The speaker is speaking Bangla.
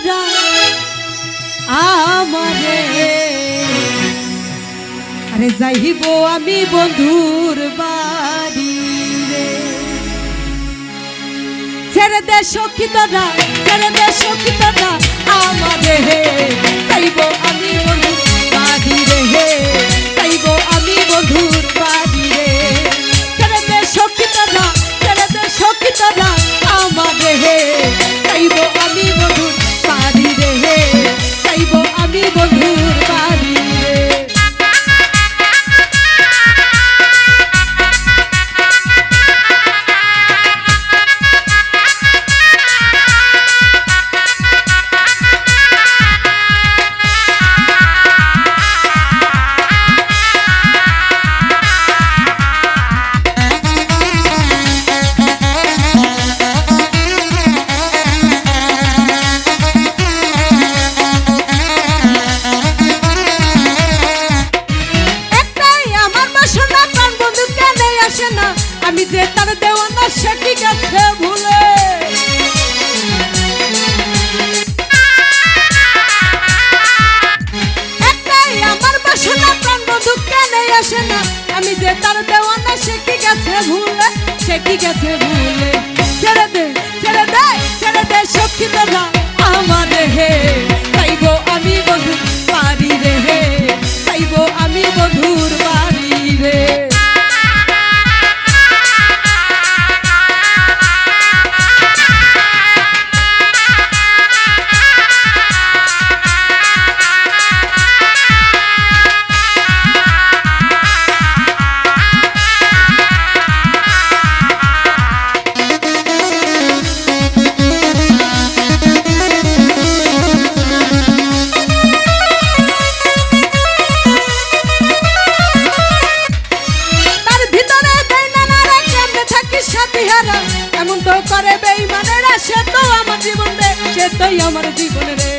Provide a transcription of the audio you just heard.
তারা আমারে আরে যাইব আমি বন্ধুর বাড়ি রে। ছেড়ে দে সখী তোরা ছেড়ে দে সখী তোরা আমারে যাইব আমি বন্ধুর বাড়ি রে যাইব আমি বন্ধুর বাড়ি রে। ছেড়ে দে সখী তোরা ছেড়ে দে সখী তোরা আমি যে তার দেওয়ানা সে কি গেছে ভুলে? আমার বাসনা, প্রাণ বন্ধু কেন আসে না। আমি যে তার দেওয়ানা সে কি গেছে ভুলে? সে কি গেছে ভুলে? ছেড়ে দে ছেড়ে দে ছেড়ে দে তোরা আমারে এমন তো করে বেইমানেরা সে তো আমার জীবন রে সে তোই আমার জীবন রে।